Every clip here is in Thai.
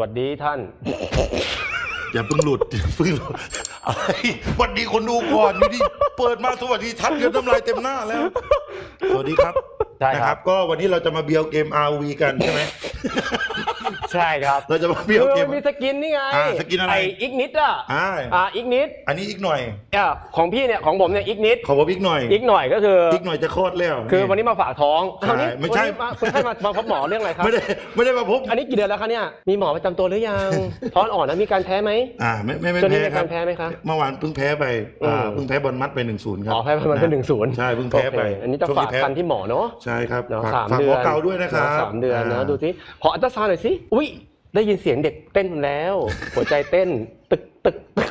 วัสดีท่าน อย่าเพิ่งหลุดอย่าเพิ่งหลุดอะไรสวัสดีคนดูก่อนนี่ดิเปิดมาสวัสดีทัดกันน้ำลายเต็มหน้าแล้ว สวัสดีครับใช่ครับ นะก็วันนี้เราจะมาเบียวเกม RV กันใช่ไหม ใช่ครับเราจะมาเบียวเกเอมอมีสกินนี่ไงอ่าสกินอะไรไออีกนิดอะอ่าอ่าอีกนิดอันนี้อีกหน่อยอะของพี่เนี่ยของผมเนี่ยอีกนิดขอว่าอีกหน่อยอีกหน่อยก็คือออีกหน่อยจะคลอดแล้ว คือวันนี้มาฝากท้องใช่วันนี้ไม่ใช่วันนี้มาคุณให้มามาพบหมอเรื่องอะไรครับ ไม่ได้ไม่ได้มาพบอันนี้กี่เดือนแล้วคะเนี่ยมีหมอประจำตัวหรือยังท้องอ่อนแล้วมีการแพ้ไหม อ่าไม่ไม่ไม่ช่วงนี้แพ้มีครักาบรแพ้ไหมคะเมื่อวานเพิ่งแพ้ไปอ่าอืม เพิ่งแพ้บอลมัดไปหนึ่งศูนย์ครับอ๋อแพ้ประมาณเป็นหนึ่งศูนย์ใช่เพิ่งแพ้ไปอันนี้จะช่วฝากแพ้คันที่หมอเนาะ ใช่ครับเนาะฝากสามฝากเดืหมออนเก่าด้วยนะครับสามเดือนนะาดูสิขออัลตราซาวน์หน่อยสิอุ้ยได้ยินเสียงเด็กเต้นแล้ว หัวใจเต้น ตึกตึกตึก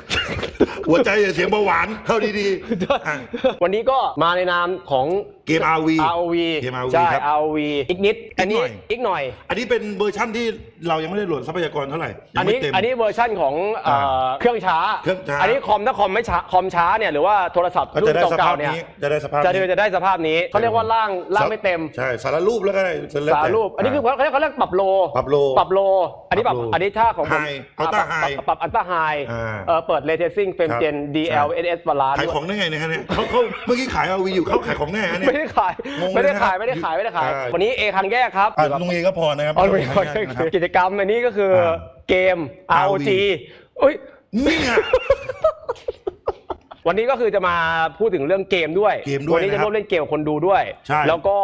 หัวใจเสียงเบาหวานเท่าดีๆอะวันนี้ก็มาในนามของ เกม RV ROV เกม ROV ใช่ ครับ ROV อีกนิด อันนี้อีกหน่อยอีกหน่อย อันนี้เป็นเวอร์ชั่นที่เรายังไม่ได้โหลดทรัพยากรเท่าไหร่ยัอังนไม่นี้เต็ม อันนี้เวอร์ชั่นของเอ่อเครื่องช้า เครื่องช้า อันนี้คอมถ้าคอมไม่ช้าคอมช้าเนี่ยหรือว่าโทรศัพท์ก็รุ่จะนได้สภาเก่าพๆเนี่ยนี้จะได้สภาพจะนี้จะได้สภาพนี้เขาเรียกว่าร่างร่างไม่เต็ม ใช่สารรูปแล้วก็ได้แล้วสาแต่ รูป อันนี้คือเขาเรียกเขาเรียกปรับโล ปรับโลปรับโล อันนี้ปรับ ปรับโลอันนี้ถ้าของผม High Ultra ปรับ High ปรับอัลต้าไฮอ่าเออเปิดเลเทซิ่งเฟรมครับเจน DL ใช่ NS บาลานขายของได้ไงเนี่ยฮะเนี่ยเขาเขาเมื่อกี้ขาย RV อยู่เขาขายของแน่ฮะเนี่ย ไม่ได้ขาย งงเลยไม่ได้นะครับขายไม่ได้ขาย ไม่ได้ขาย อ่า วันนี้เอคังแยกครับอะลุงเอก็พอนะครับเอาไปไม่ต้องขายนะครับกิจกรรมอันนี้ก็คืออาเกม ROG อุ้ย นี่ไง วันนี้ก็คือจะมาพูดถึงเรื่องเกมด้วย เกมด้วยวันนี้จะนะครับร่วมเล่นเกมกับคนดูด้วย ใช่ แล้วก็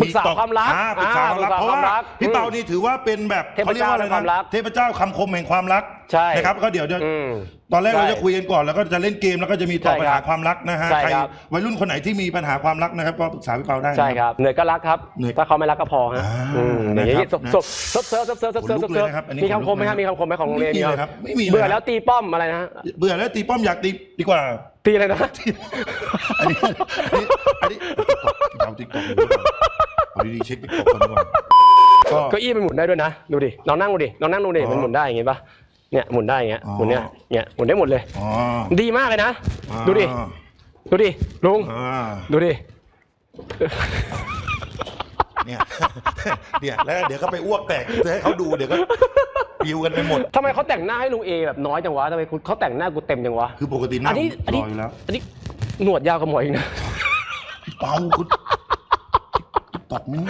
ปรึกษาตอบความรักอ่ปรึกษาความรัก อ่เพราะว่าปกษพี่เปาอืมนี่ถือว่าเป็นแบบเทพเจ้าขรียกอะไรแห่งความรัก เทพเจ้าคำคมแห่งความรักใช่นะครับก็เดี๋ยวจะอืมตอนแรกใช่เราจะคุยกันก่อนแล้วก็จะเล่นเกมแล้วก็จะมีตอบใช่ปัญครัหาบความรักนะฮะใช่ใครครับ วัยรุ่นคนไหนที่มีปัญหาความรักนะครับก็ปรึกษาพี่เปาได้นะ ใช่ครับเหนื่อยก็รักครับ เหนื่อยถ้าเขาไม่รักก็พอฮะอ่าอืมอย่างนี้นะครับซบซบเซิร์ฟเซิร์ฟเซิร์ฟเซิร์ฟเซิร์ฟขนลุกเซิร์ฟเลยนะครับอันนี้มีคำคมไหมขนลุกฮะมีคำคมไหมของโรงเรียนไม่มีนี่เลยครับไม่มีเลย เบื่อครับแล้วตีป้อมอะไรนะฮะเบื่อแล้วตีป้อมอยากตีดีกว่า ตีอะไรนะ อันนี้อันนี้อันนี้เอาติ๊กต็อกเอาดีๆเช็คติ๊กต็อกก่อนดีกว่าก็ เก้าอี้มันหมุนได้ด้วยนะ ดูดิลองนั่งดูดิลองนั่งดูดิอ๋อ มันหมุนได้อย่างงี้ป่ะ เนี่ยหมุนได้อย่างเงี้ยอ๋อ หมุนเนี่ยเนี่ยหมุนได้หมดเลย อ๋อ ดีมากเลยนะอ่าดูดิ ดูดิลุงอ่าดูดิ เนี่ย เนี่ยแล้วเดี๋ยวก็ไปอ้วกแตกจะให้เขาดูเดี๋ยวก็ปิวกันไปหมด ทำไมเขาแต่งหน้าให้ลุงเอแบบน้อยจังวะทำไมคุณเขาแต่งหน้ากูเต็มจังวะ คือปกติหน้าอันนี้ผมอันนี้รออยู่แล้วอันนี้หนวดยาวกว่าหมออีกนะ เปาคุณตอกมิ้น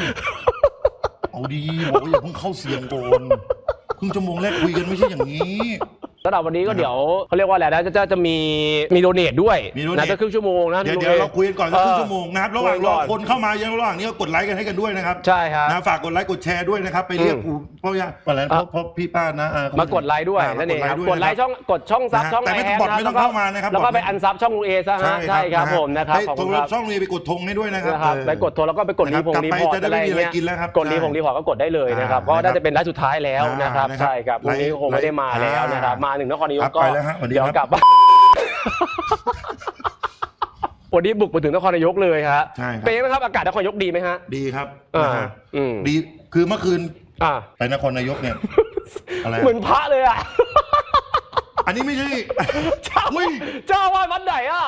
เอาดีบอกว่าอย่าเพิ่งเข้าเสียงก่อน ครึ่งชั่วโมงแรกคุยกันไม่ใช่อย่างนี้ สำหรับวันนี้ก็เดี๋ยวเขาเรียกว่าอะไรนะจะจะจะมีมีโดเนทด้วยมี donate นะจะครึ่งชั่วโมงนะเดี๋ยวลุงเดี๋ยวอเราคุยกันก่อนสักครึ่งชั่วโมงนะครับระหว่างรอคุยก่อนคนเข้ามายังระหว่างนี้ก็กดไลค์กันให้กันด้วยนะครับใช่ครับนะฝากกดไลค์กดแชร์ด้วยนะครับไปเรียกอืมกูเพราะว่าอะไรนะเพราะเพราะพี่ป้านะอ่มากดไลค์ด้วยอ่านั่นเองครับมากกดดไลไลค์ค์ด้วยช่องกดช่องซับนะฮะช่องแต่ไม่แฮบอทไม่ต้องเข้ามานะครับแล้วก็บอทไม่ไปอันซับช่องลุงเอซะฮะใช่ครับผมนะครับให้ขอบตคุรณงครับช่องนี้ไปกดธงให้ด้วยนะครับนะครับเออ ไปกดโทรแล้วก็ไปกดรีพงกลับรีไปพอร์ตจะได้อะไรไม่มีอะไรเงี้ยกินแล้วครับกดรีใช่พงรีพอร์ตก็กดได้เลยนะครับอ่าก็น่าจะเป็นไลฟ์สุดท้ายแล้วอ่านนะครับนะครับใช่ครับวันนี้คงไม่ได้มาแล้วนะครับอ่ามมาหนึ่งนครนายครักบก็ไปแล้วฮะสวัสดีเดี๋ยวครับ กลับบ้าน วันนี้บุกมาถึงนครนายกเลยฮะใช่ครับเป็นยังไงบ้างครับอากาศนครนายกดีไหมฮะดีครับอ่านะฮะอืมดีคือเมื่อคืนอ่าไปนครนายกเนี่ย อะไรเหมือนพระเลยอะ อันนี้ไม่ใช่ เจ้าอุ้ย เจ้าว่าวัดไหนอะ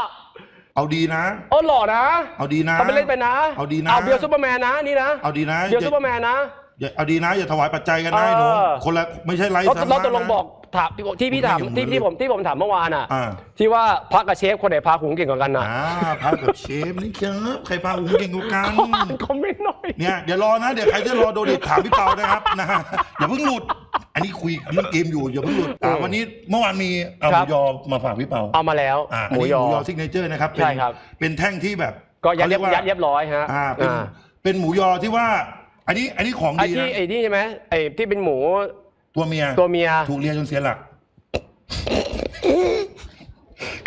เอาดีนะ โอ้หล่อนะเอาดีนะ ทำไปเล่นไปนะเอาดีนะ เอาเบียร์ซูเปอร์แมนนะนี่นะเอาดีนะเบียร์อย่าซูเปอร์แมนนะ อย่าเอาดีนะ อย่าถวายปัจจัยกันนะไอ้หนูเออ คนละไม่ใช่ไร้เราสาระเราตกลงนะ บอก ถามที่พี่ถามผมไม่ที่เห็นที่ผมที่ผมถามเมื่อวานอะ อ่า ที่ว่าพักกับเชฟคนไหนพาหุงเก่งกว่ากันน่ะอ่าพากับเชฟนี่ครับใครพาอุ้งเก่งกว่ากันอ่านคอมเมนต์หน่อย เนี่ยเดี๋ยวรอนะเดี๋ยวใครจะรอโดนดิถามพี่เปานะครับนะฮะอย่าเพิ่งหลุด อันนี้คุยเรื่องเกมอยู่อย่าเพิ่งหลุดอ่าวันนี้เมื่อวานมีเอาหมูยอมาฝากพี่เปาเอามาแล้วอ่าหมูยอหมูยอซิกเนเจอร์นะครับเป็นใช่ครับ เป็นแท่งที่แบบก็ยัดขาเรียบว่ายัดเรียบร้อยฮะอ่าเป็นอ่าเป็นหมูยอที่ว่า อันนี้อันนี้ของไอ้ดีที่นะ ไอ้นี่ใช่ไหมไอ้ที่เป็นหมู ตัวเมียตัวเมีย ถูกเลียจนเสียหลัก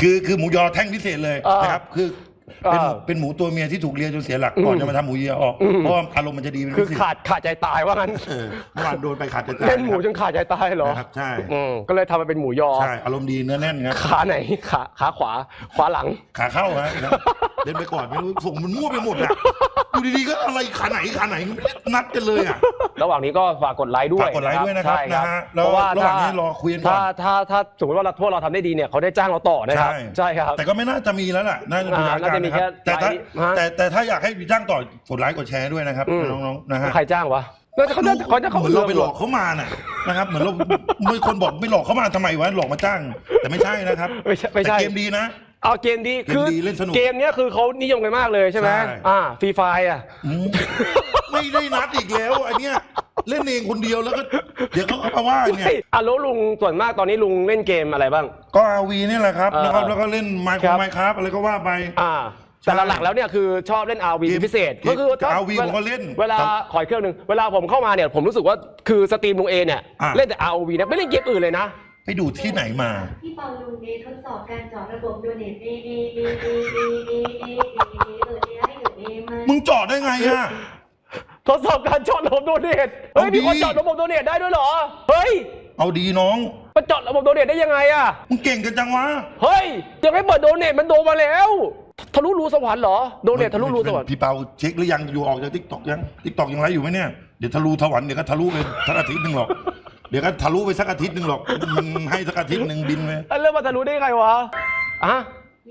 คือคือหมูยอแท่งพิเศษเลยอ่านนะครับ คือเป็นอ่า เป็นหมูตัวเมียที่ถูกเลียจนเสียหลักอืมก่อนจะมาทำหมูยอออกอืมเพราะว่าอารมณ์มันจะดีเป็นคือพิเศษขาดขาดใจตายว่างั้นเออเมื่อวานโดนไปขาดใจตายเล่นหมูะจนขาดใจตายเหรอนะครับใช่อืมก็เลยทำมาเป็นหมูยอ ใช่อารมณ์ดีเนื้อแน่นครับขาไหนขาขาขวาขวาหลัง ขาเข้าฮะครับ เล่นไปก่อนไม่รู้ส่งมันมั่วไปหมดอะอยู่ดีๆก็อะไรขาไหนขาไหนนัดกันเลยอะระหว่างนี้ก็ฝากกดไลค์ด้วยฝากกดไลค์ด้วยนะครับใช่นะฮะแล้วเพราะว่าระหว่างถ้านี้รอคุยกันก่อนถ้าถ้าถ้าสมมติว่าเราพวกเราทำได้ดีเนี่ยเขาได้จ้างเราต่อนะครับ ใช่ใช่ครับ แต่ก็ไม่น่าจะมีแล้วล่ะน่าจะมีอ่าอาการน่าจะมีนะครับแค่แต่ถ้าไลค์ฮะแต่แต่ถ้าอยากให้มีจ้างต่อกดไลค์กดแชร์ด้วยนะครับอืมน้องๆนะฮะ ใครจ้างวะน่าจะเขาจะเขาจะเขาเหมือนเราไปหลอกเเขามาน่ะนะครับ เหมือนเราไม่คนบอกไม่หลอกเขามาทำไมวะหลอกมาจ้าง แต่ไม่ใช่นะครับไม่ใช่ไม่ใช่ แต่เกมดีนะ เอาเกมดีเกมคือดีเล่นสนุกเกมเนี้ยคือเขานิยมกันมากเลยใช่ไหมใช่ อ่าฟรีไฟอะ อืมไม่ได้นัดอีกแล้วอันเนี้ยเล่นเองคนเดียวแล้วก็ เดี๋ยวเขาก็มาว่าเนี่ย อะแล้วลุงส่วนมากตอนนี้ลุงเล่นเกมอะไรบ้าง ก็อาวีนี่แหละครับเออนะครับแล้วก็เล่นไมค์ครับไมค์ครับอะไรก็ว่าไป อ่า ใช่แต่หลักๆแล้วเนี่ยคือชอบเล่น RV เกมเป็นพิเศษเกมก็คือถ้า RV ผมก็เล่นเวลาแต่ขออีกเครื่องหนึ่งเวลาผมเข้ามาเนี่ยผมรู้สึกว่าคือสตรีมลุงเอเนี่ยอะ เล่นแต่ ROV นะไม่เล่นเกมอื่นเลยนะ ไปดูที่ไหนมา พี่เปาลุงเอทดสอบการเจาะระบบโดเนทเอเอเอเอเอเอเอเอเอเอเอให้เกิดเอมามึงเจอดได้ไงอะทดสอบการเจาะระบบโดเนทเฮ้ยเอาดิมีคนเจาะระบบโดเนทได้ด้วยเหรอเฮ้ยเอาดีน้องมันเจาะระบบโดเนทได้ยังไงอะมึงเก่งกันจังวะเฮ้ยยังไม่เปิดโดเนทมันโดนมาแล้วทะลุรูสวรรค์เหรอโดเนททะลุรูสวรรค์พี่เปาเช็คหรือยังอยู่ออกจากทิกตอกยังทิกตอกยังไรอยู่ไหมเนี่ยเดี๋ยวทะลุทวันเดี๋ยวก็ทะลุไปสักอาทิตย์หนึ่งหรอกเดี๋ยวก็ทะลุไปสักอาทิตย์หนึ่งหรอกมันให้สักอาทิตย์หนึ่งบินไปเอ้ยเรื่องมันทะลุได้ยังไงวะอะ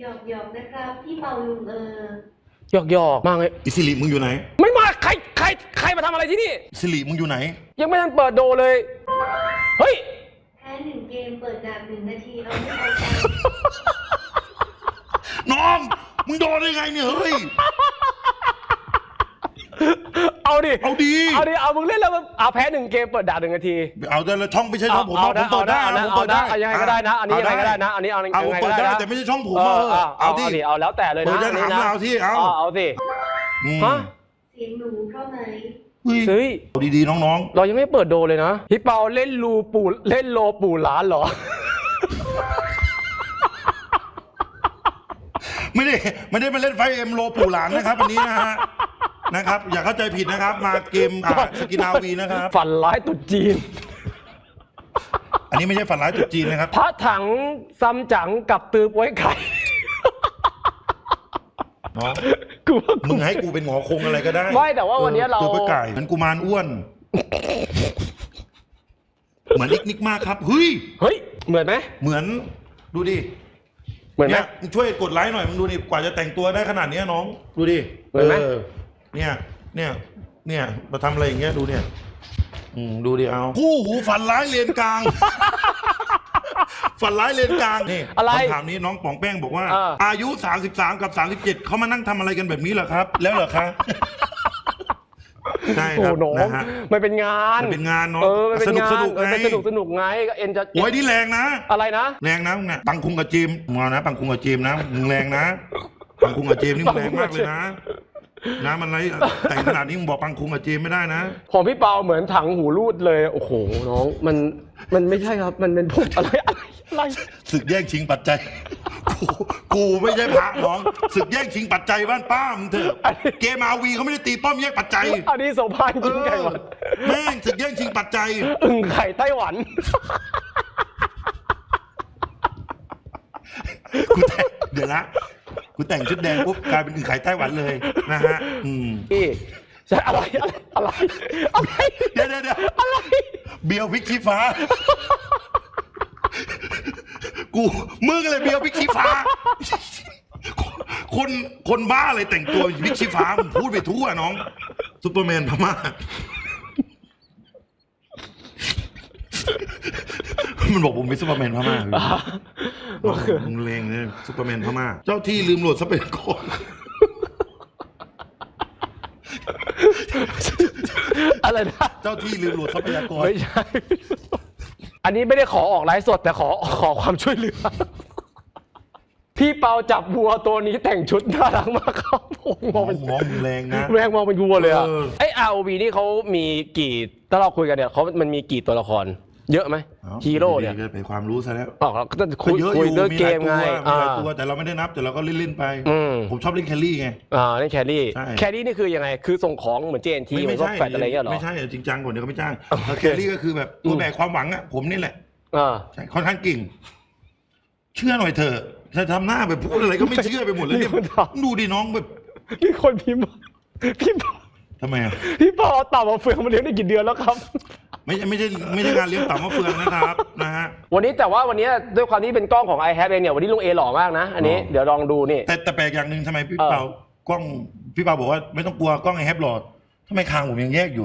หยอกหยอกนะครับพี่เปาลุงเออ หยอกหยอกมาไงอิสิริมึงอยู่ไหนไม่มาใครใครใครมาทำอะไรที่นี่ อิสิริมึงอยู่ไหน ยังไม่ทันเปิดโดเลย เฮ้ย แพ้หนึ่งเกมเปิดดาบหนึ่งนาทีเอาไม่เอาใจน้อง มึงโดนได้ไงเนี่ยเฮ้ย เอาดิ เอาดี เอาดิ เอามึงเล่นแล้วมึงเอาแพ้หนึ่งเกมเปิดด่าหนึ่งนาที เอาแต่ละช่องไม่ใช่ช่องผมเอาผมเปิดได้เอานะผมเปิดได้เอานะเอายังไงก็ได้นะ อันนี้ยังไงก็ได้นะ อันนี้เอายังไงเอาก็ได้นะเปิดได้แต่ไม่ใช่ช่องผมเอเอออเอาเอาเอาที่ดิเอาแล้วแต่เลยเปินะดได้อันนี้ถามนะเอาที่เอาเอาสิอืมฮะเสียงหนูเพราะไหมเฮ้ยเฮ้ยเอาดีๆน้องเรายังไม่เปิดโดเลยนะพี่เปาเล่นรูปู่เล่นโลปู่หลานเหรอๆไม่ได้ไม่ได้มาเล่นไฟเอ็มโลปู่หลานนะครับวันนี้นะฮะ นะครับ อย่าเข้าใจผิดนะครับ มาเกมอ่าสกินอาวีนะครับ ฝันร้ายตุดจีน อันนี้ไม่ใช่ฝันร้ายจุดจีนนะครับ พระถังซัมจั๋งกับตือไว้ไข่น้องกูว่ากูมึงให้กูเป็นหมอคงอะไรก็ได้ไม่แต่ว่าวันนี้เรา ตัวประไก่เหมือนกุมารอ้วน เหมือนนิกนิกมากครับเฮ้ยเฮ้ย เหมือนไหมเหมือนดูดิเหมือนไหมเนี่ยมึงช่วยกดไลค์หน่อยมึงดูดิกว่าจะแต่งตัวได้ขนาดเนี้ยน้อง ดูดิเหมือนไหม อ เนี่ยเนี่ยเนี่ยมาทำอะไรอย่างเงี้ยดูเนี่ย อืมดูดิเอาคู่หูฝันร้ายเลนกลาง ฝันร้ายเลนกลางนี่อะไรคำถามนี้น้องป๋องแป้งบอกว่า เอออายุ 33 กับ 37 เขามานั่งทำอะไรกันแบบนี้เหรอครับ แล้วเหรอคะใช่คโอ้รับน้องนะฮะ มันเป็นงานมันเป็นงานเนอะเออมันเป็นสนุกงานสนุกเออไงมันสนุกสนุกไงก็เอ็นจะโอ้ยนี่แรงนะ อะไรนะ แรงนะมึงเนี่ยปังคุงกับเจมส์มึงเอานะปังคุงกับเจมส์นะมึงแรงนะปังคุงกับเจมส์นี่มึงแรงมากเลยนะ นะมันอะไรแต่งขนาดนี้มึงบอกปังคุงกับเจมส์ไม่ได้นะของพี่เปาเหมือนถังหูรูดเลย โอ้โหน้อง มันมันไม่ใช่ครับ มันเป็นพวกอะไรอะไรอะไรศึกแย่งชิงปัจจัยกูกูไม่ใช่พระน้องศึกแย่งชิงปัจจัยบ้านป้ามึงเถอะเกมอาวีเขาไม่ได้ตีป้อมแย่งปัจจัยอันนี้โสภากินไก่หวานแม่งศึกแย่งชิงปัจจัยอึ่งไข่ไต้หวัน กูแต่งเดี๋ยวนะ กูแต่งชุดแดงปุ๊บกลายเป็นอึ่งไข่ไต้หวันเลยนะฮะอืมพี่ใช่อะไรอะไรอะไรอะไรเดี๋ยวเดี๋ยวเดี๋ยวอะไรเบียวพริกขี้ฟ้า กูมึงอะไรเบียวพริกขี้ฟ้า คนคนบ้าอะไรแต่งตัวพริกขี้ฟ้ามึงพูดไปทั่วน้องซูเปอร์แมนพม่ามันบอกผมเป็นซูเปอร์แมนพม่า มึงเลงเนี่ยซูเปอร์แมนพม่า เจ้าที่ลืมโหลดสเปนก่อนอะไรนะ เจ้าที่ลืมโหลดทรัพยากร ไม่ใช่ อันนี้ไม่ได้ขอออกไลฟ์สดแต่ขอขอความช่วยเหลือ พี่เปาจับวัวตัวนี้แต่งชุดน่ารักมากครับผมมมอองงเป็นมองมึงแรงนะ แรงมองเป็นวัวเลยอะเออ ไอ ROV นี่เขามีกี่ถ้าเราคุยกันเนี่ยเขามันมีกี่ตัวละคร เยอะไหมอ้าวฮีโร่เนี่ยก็เป็นความรู้ซะแล้วออกเราก็จะคุยก็เยอะอคุยยู่เรื่องเกมไงมีหลายตัวมีหลายตัวอ่าแต่เราไม่ได้นับแต่เราก็เล่นๆไปอืมผมชอบเล่นแคลรี่ไงอ่านี่แครี่ใช่แครี่นี่คือยังไงคือส่งของเหมือน JNT เหมือนพวกแฟลตอะไรเงี้ยเหรอไม่ใช่จริงจังกว่าเดี๋ยวก็ไม่จ้างโอเคแล้วแคลรี่ก็คือแบบตัวแบกความหวังอะผมนี่แหละอ่าใช่ค่อนข้างเก่ง เชื่อหน่อยเถอะจะทำหน้าแบบพูดอะไรก็ไม่เชื่อไปหมดแล้วเนี่ยมีคนถามดูดิน้องแบบมีคนพิมพ์มาพี่เปา ทำไมอะพี่เปาเอาเต่ามาเฟืองมาเลี้ยงได้กี่เดือนแล้วครับ ไม่ใช่ไม่ใช่ไม่ใช่งานเลี้ยงเต่ามะเฟืองนะครับนะฮะ วันนี้แต่ว่าวันนี้ด้วยความที่เป็นกล้องของ i h a v e เองเนี่ยวันนี้ลุงเอหล่อมากนะ อันนี้อ๋อ เดี๋ยวลองดูนี่ แต่แต่แปลกอย่างหนึ่งทำไมพี่เออ เปากล้องพี่เปาบอกว่าไม่ต้องกลัวกล้องไอแฮปหลอดทำไมคางผมยังแยกอยู่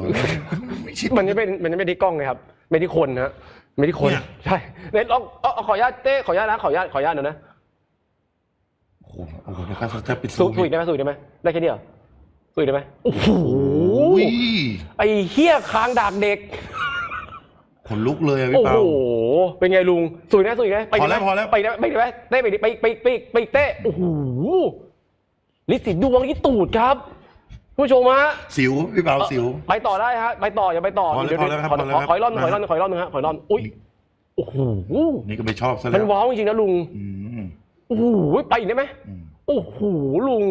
ไม่ชิด มันจะเป็นมันจะไม่ที่กล้องเลยครับไม่ที่คนนะไม่ที่คนเนี่ย ใช่เนทลองเอาเอาขออนุญาตเต้ขออนุญาตนะขออนุญาตขออนุญาตหน่อยนะโอ้โหโอ้โหนะครับถ้าปิดสูสูอีกได้ไหมสูอีกได้ไหมได้แค่นี้เหรอ สูอีกได้ไหมโอ้โหโอ้ยไอ้เฮี้ยคางดากเด็กขนลุกเลยอะโอ้พี่เปาโห เป็นไงลุงสุยนะสุยนะไปพอแล้วไหมพอแล้วไปได้ไหมไปได้ไหมเต้ไปดิไปไปไปไปเต้โอ้โหลิสิดวงที่ตูดครับ ผู้ชมฮะสิวพี่เปาสิว ไปต่อได้ฮะไปต่ออย่าไปต่อพอแล้วเดี๋ยวพอแล้วครับขอพอแล้วขอครับขออีกรอบหนึ่งขอนะอีกรอบหนึ่งขออีกรอบหนึ่งฮะขออีกรอบหนึ่งอุ้ยโอ้โหนี่ก็ไม่ชอบซะมัแล้นวว้าวจริงๆนะลุงอืมโอ้โหไปอีกได้ไหมอืมโอ้โหลุง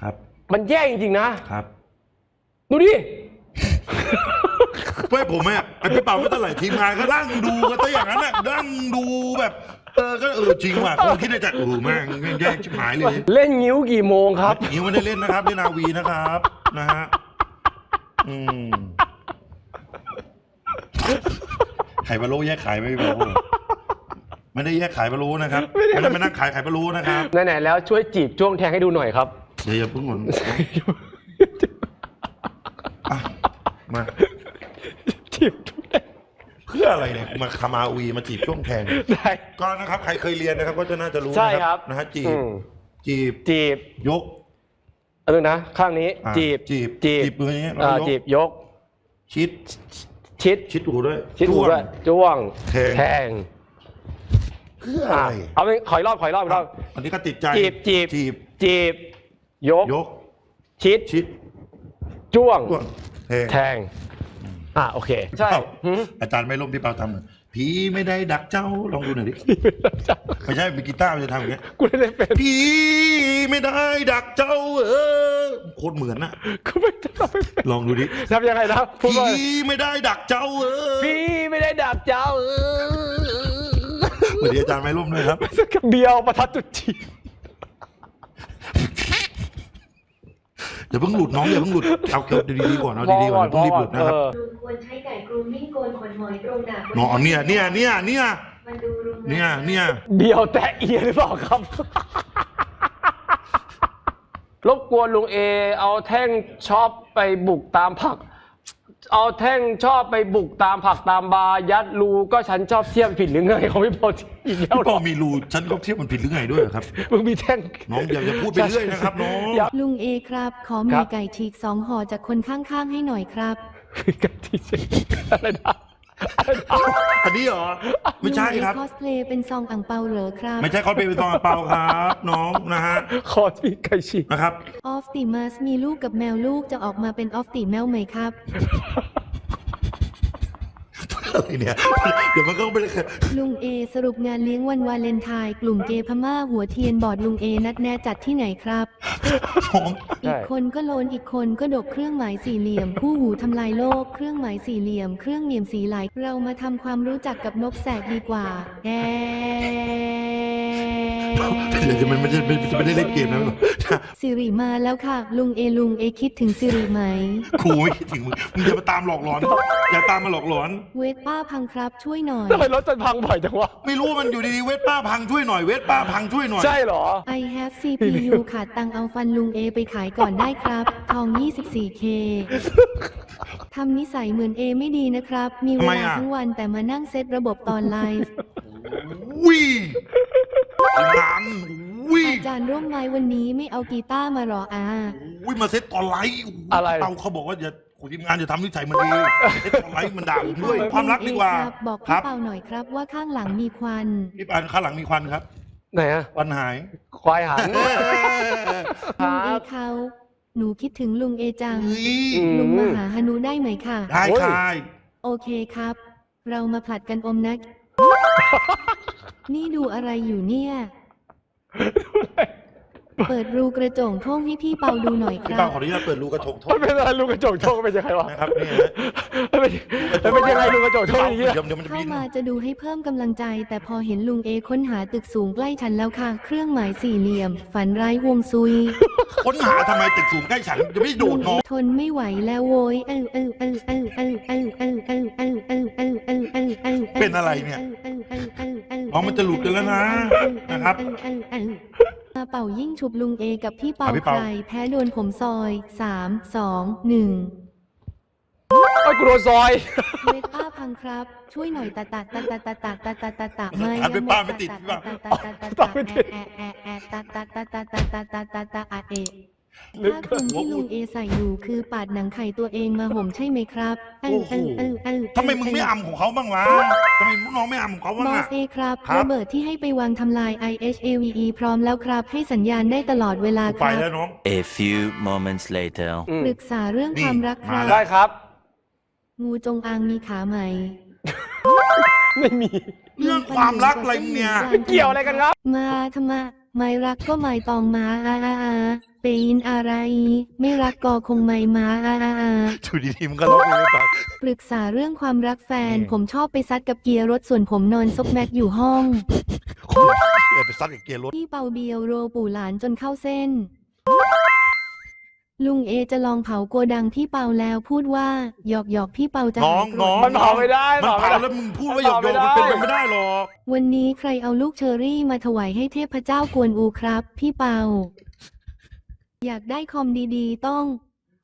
ครับ มันแย่จริงๆนะ ครับดูดิไม่ผมอะไอ้พี่เปาไม่เท่าไหร่ทีมงานก็นั่งดูกันซะอย่างนั้นน่ะนั่งดูแบบเออก็เออจริงว่ะคงคิดในใจโอ้โหแม่งแม่งแย่ชิบหายเลยเล่นงิ้วกี่โมงครับนิ้วไม่ได้เล่นนะครับเล่นนาวีนะครับนะฮะอืมไข่พะโล้แยกขายไหมพี่เปาไม่ได้แยกขายพะโล้นะครับไม่ได้มานั่งขายไข่พะโล้นะครับ ไหนๆแล้วช่วยจีบจ้วงแทงให้ดูหน่อยครับ เดี๋ยวอย่าเพิ่งหมดอะมาจีบจ้วงแทงเพื่ออะไรเนี่ยมาคามาวีมาจีบช่วงแทงได้ ก็นะครับ ใครเคยเรียนนะครับ ก็จะน่าจะรู้ใช่นะครับนะฮะจีอืบมจีบจีบยกเออนะข้างนี้ อะจีบจีบจีบจีบมืออย่างเงี้ยแล้วอ่าก็ยกจีบยก ชิดชิดชิดหูด้วยชิดหูจ้วงด้วยจ้วงแทงแทงเพื่ออะอะไรเอาไปขอยรอบขอยรอบอีกรอบ อันนี้ก็ติดใจจีบจีบ จีบจีบ ยก ยก ชิด ชิดจ้วงจ้วงแทงแทง อะโอเค ใช่ เอ้าหืมอาจารย์ไม่ล่มพี่เปาทำหน่อยผีไม่ได้ดักเจ้าลองดูหน่อยดิไม่ใช่มีกีตาร์มันจะทำอย่างเงี้ยกูไม่ได้เป็นผีไม่ได้ดักเจ้าเออโคตรเหมือนนะกูไม่ได้เป็นลองดูดิทำยังไงนะพูดผีว่าไม่ได้ดักเจ้าเออพี่ไม่ได้ดับเจ้าเออสวัสดีอาจารย์ไม่ล่มด้วยครับ สักเดียวประทัดจุดจีบ อย่าเพิ่งหลุดน้องอย่าเพิ่งหลุดเอาเกี่ยวดีๆก่อนเอาดีๆก่อนอย่าเพิ่งรีบหลุดนะครับเออลุงควรใช้ไก่กรูมมิ่งโกนขนหมอยตรงดาบน้องเนี่ยเนี่ยเนี่ยเนี่ยมันดูรุงเนี่ยเนี่ยเดียวแตะเอียหรือเปล่าครับ รบกวนลุงเอเอาแท่งชอบไปบุกตามผัก เอาแท่งชอบไปบุกตามผักตามบาร์ยัดรูก็ฉันชอบเทียมผิดหรือไงเขาไม่พออีกแล้วพี่เหรปออมีรูฉันก็เทียบมันผิดหรือไงด้วยเหรอครับ มึงมีแท่ง น้องอย่าอย่าพูดไปเรื่อยนะครับน้องอย่า ลุงเอครับ ขอหครัมีบไก่ฉีกสองห่อจากคนข้างๆให้หน่อยครับกันที่เช็อะไรนะอะไรนะ อันนี้เหรอ ไม่ใช่ครับลุงเอคอสเพลย์เป็นซองอ่างเปาเหรอครับ ไม่ใช่คอสเพลย์เป็นซองอ่างเปาครับ น้องนะฮะขอที่ไก่ฉีกนะครับ ออฟติมัสมีลูกกับแมวลูกจะออกมาเป็นออฟติแมวไหมครับ อะไรเนี่ย เดี๋ยวมันก็ไม่ได้ลุงเอสรุปงานเลี้ยงวันวาเลนไทน์กลุ่มเกย์พม่าหัวเทียนบอร์ดลุงเอนัดแนะจัดที่ไหนครับน้องอีกคนก็โลนอีกคนก็ดกเครื่องหมายสี่เหลี่ยม คู่หูทำลายโลก เครื่องหมายสี่เหลี่ยม เครื่องเหลี่ยมสีไหลเรามาทำความรู้จักกับนกแสกดีกว่าแอ เดี๋ยวจะมันไม่ได้จะไม่ได้เล่นเกมนะสิริมาแล้วค่ะ ลุงเอลุงเอคิดถึงสิริไหมครูไม่คิดถึงมึงมึงอย่ามาตามหลอกหลอนอย่าตามมาหลอกหลอน เวทป้าพังครับช่วยหน่อย ทำไมรถจะพังบ่อยจังวะ ไม่รู้มันอยู่ดีๆเวทป้าพังช่วยหน่อยเวทป้าพังช่วยหน่อย ใช่เหรอ I have CPU ขาดตังค์เอาฟันลุงเอไปขายก่อนได้ครับ ทอง 24K ทำนิสัยเหมือนเอไม่ดีนะครับ มีเวทำไมลาอะทั้งวันแต่มานั่งเซตระบบตอนไลฟ์ วิงานวิอาจารย์ร่มไม้วันนี้ไม่เอากีตาร์มาหรออาวิมาเซ็ตตอนไลฟ์อะไร เตาเขาบอกว่าอย่าคุณทีมงานอย่าทำนิสัยมันดีเซ็ตตอนไลฟ์มันด่าผมด้วยพี่ความรักดีกว่าเอครับบอกครัพี่บเปาหน่อยครับว่าข้างหลังมีควันพี่ปานข้างหลังมีควันครับไหนอะควันหายควายหันคลุรังเอบเขาหนูคิดถึงลุงเอจังเฮ้ยอืมลุงมาหาฮานุได้ไหมค่ะได้โอ้ยค่ะโอเคครับ เรามาผลัดกันอมนะ นี่ดูอะไรอยู่เนี่ย เปิดรูกระจงโท่งให้พี่เปาดูหน่อยคพี่รัเปาบ ขออนุญาตเปิดรูกระจกโทมันษเป็นอะไรลุงกระจกโชคเป็นยังไงวะนะครับนี่ฮะมันเป็นมันเป็นยังไงลุงกระจกโชคอย่างเงี้ย เดี๋ยวเดี๋ยวมันจะเข้าบินมาจะดูให้เพิ่มกำลังใจ แต่พอเห็นลุงเอค้นหาตึกสูงใกล้ฉันแล้วค่ะ เครื่องหมายสี่เหลี่ยม ฝันร้ายห่วงซุยค้นหาทำไมตึกสูงใกล้ฉันจะไม่โดลุดงน้เอองทนไม่ไหวแล้วโวยเออเออเออเออเออเออเออเออเออเออเออเออเออเออเออเป็นอะไรเนี่ยเออเออเออเออเอออ๋อมันจะหลุดกันแล้วนะนะครับ เออเออเออมาเป่ายิ่งฉุบลุงเอกับพี่เป่าอะพี่ใคเปารแพ้โดนผมซอยสามสองหนึ่งไอ้ยกูโดนซอย เวทป้าพังครับ ช่วยหน่อยตาตาตาตาตาตาตาตาตาตาไม่อะพี่ป้าไม่ติดพี่ป้าตาตาตาตาตาแอะแอะแอะตาตาตาตาตาตาตาตาตาอะเอะ ผ้าคลุมที่ลุงเอใส่อยู่คือปาดหนังไข่ตัวเองมาห่มใช่ไหมครับเออเออเออเออทำไมมึงไม่อำของเขาบ้างวะทำไมน้องไม่อำของเขาบ้างบออะสเอครับครับระเบิดที่ให้ไปวางทำลาย IHAVE พร้อมแล้วครับ ให้สัญญาณได้ตลอดเวลากูคไปรับแล้วน้อง A few moments later. อืมปรึกษาเรื่องนี่ความรักครัมาบแล้วได้ครับ งูจงอางมีขาไหมไม่มี เรื่องความรักอะไรเนี่ยเกี่ยวอะไรกันครับ มาทำไมไม่รักก็ไม่ตองมาอา อาอาปีนอะไร ไม่รักก็คงไม่มาอาอาอาถูดีๆมันก็ร้องเพลงให้ฟัง ปรึกษาเรื่องความรักแฟน อืม ผมชอบไปซัดกับเกียร์รถส่วนผมนอนซบแม็กอยู่ห้องเลยไปซัดกับเกียร์รถ พี่เปาเบียวโรปู่หลานจนเข้าเส้น ลุงเอจะลองเผาโกดังพี่เปาแล้วพูดว่าหยอกหยอกพี่เปาจะน้องหายโกรธน้อง มันเผาไม่ได้มันเผาไม่เผาได้ แล้วมึงพูดว่าหยอกมันๆเผามันไม่ได้เป็นไปไม่ได้หรอก วันนี้ใครเอาลูกเชอรี่มาถวายให้เทพเจ้ากวนอูครับ พี่เปา อยากได้คอมดีๆ ต้อง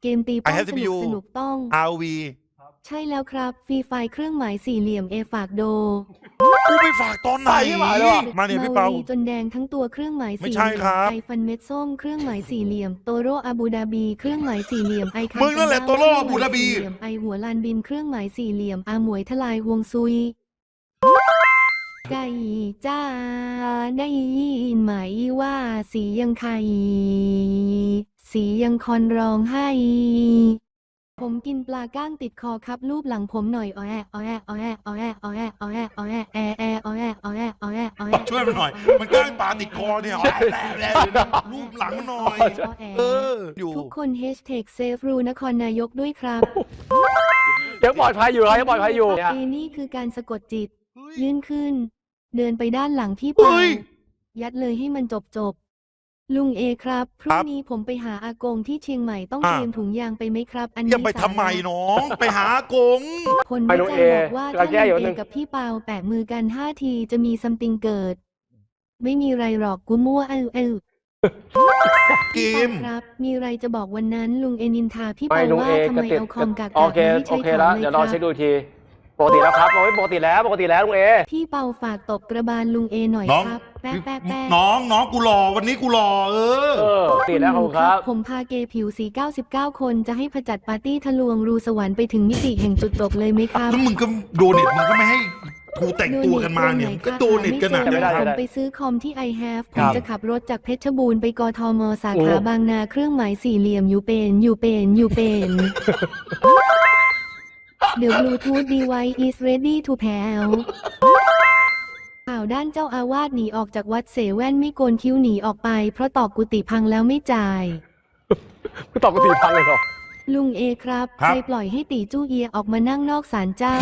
เกมตีป้อม I have สนุก CPU สนุกต้อง RV ใช่แล้วครับ ฟรีไฟล์เครื่องหมายสี่เหลี่ยมเอฝากโดกูไปฝากตอนไหน ไปที่หมายแล้วอะ มาเนี่ยพี่เปา ลีจนแดงทั้งตัวเครื่องหมายไม่สี่ใช่เหลี่ยครัมบไอฟันเม็ดส้มเครื่องหมายสี่เหลี่ยมโตโรอาบูดาบีเครื่องหมายสี่เหลี่ยมไอคัมึงนั่นแหละโตโร่อาบูดาบี เครื่องหมยสี่เหลี่ยมไอหัวลานบินเครื่องหมายสี่เหลี่ยมอาหมวยทลายฮวงซุย ไก่จ้าได้ยินไหมว่าสียังไข่สียังคอนร้องให้ ผมกินปลาก้างติดคอครับรูปหลังผมหน่อยอ้อแออ้อแออ้อแออ้อแออ้อแออ้อแออ้อแอแอแออ้อแออ้อแออ้อแออ้อแอช่วยมันหน่อย มันกล้างปลาติดคอเนี่ยเอาแหละแหละรูปหลังมันหน่อยเอออยู่ทุกคนแฮชแท็กเซฟรูนครนายกด้วยครับยังปลอดภัยอยู่ครับยังปลอดภัยอยู่เนี่ยเอนี่คือการสะกดจิต ยยื่นขึ้น เดินไปด้านหลังพี่เฮ้เปายยัดเลยให้มันจบจบๆลุงเอครับพรุ่คงรับนี้ผมไปหาอากงที่เชียงใหม่ต้องอะ เตรียมถุงยางไปไหมครับ อันนี้อย่าไปทำไมสาระ น้อง ไปหากง คนไปไม่ลุงใจเอบอกว่าเราถ้าแก้ลุอยู่งหเอนึ่งกับพี่เปาแปะมือกันห้าทีจะมีซัมติงเกิด ไม่มีไรหรอกกูมั่วเออเออเกมครับ มีอะไรจะบอกวันนั้นลุงเอนินทาพี่ไม่เปาลุงว่าเอทำก็ไมติดเอาคอมกากโอเคๆมาให้โอใช้เคถอแล้วนเลยเดี๋ยวครอรับเช็คดูอีกที ปกติแล้วครับโอ้ยปกติแล้วปกติแล้วลุงเอ พี่เปาฝากตบกระบาลลุงเอหน่อยน้อง ครับ แป๊ะแป๊ะแป๊ะน้องน้องกูรอวันนี้กูรอเออ เออปกติแล้วขอบคุณครับ ผมพาเกย์ผิวสี99 คนจะให้ผจัดปาร์ตี้ทะลวงรูสวรรค์ไปถึงมิติแห่งจุดจบเลยไหมครับ แล้วมึงก็โดเน็ตมึงก็ไม่ให้กูแต่งตัวกันมาเนี่ยมึงก็โดเน็ตกันหนักไม่ได้ผไม่มได้ไปซื้อคอมที่ i have คผรัมบจะขับรถจากเพชรบูรณ์ไปกทมสาขาโอ้ บางนาเครื่องหมายสี่เหลี่ยมอยู่เป็นอยู่เป็นอยู่เป็น The Bluetooth device is ready to pair ข่าวด้านเจ้าอาวาสหนีออกจากวัดเสแว่นไม่โกนคิ้วหนีออกไป เพราะตอกกุฏิพังแล้วไม่จ่ายกูตอบกูตีพังเลยเหรอ ลุงเอครับ ครับ ใครปล่อยให้ตีจู้เอียออกมานั่งนอกศาลเจ้า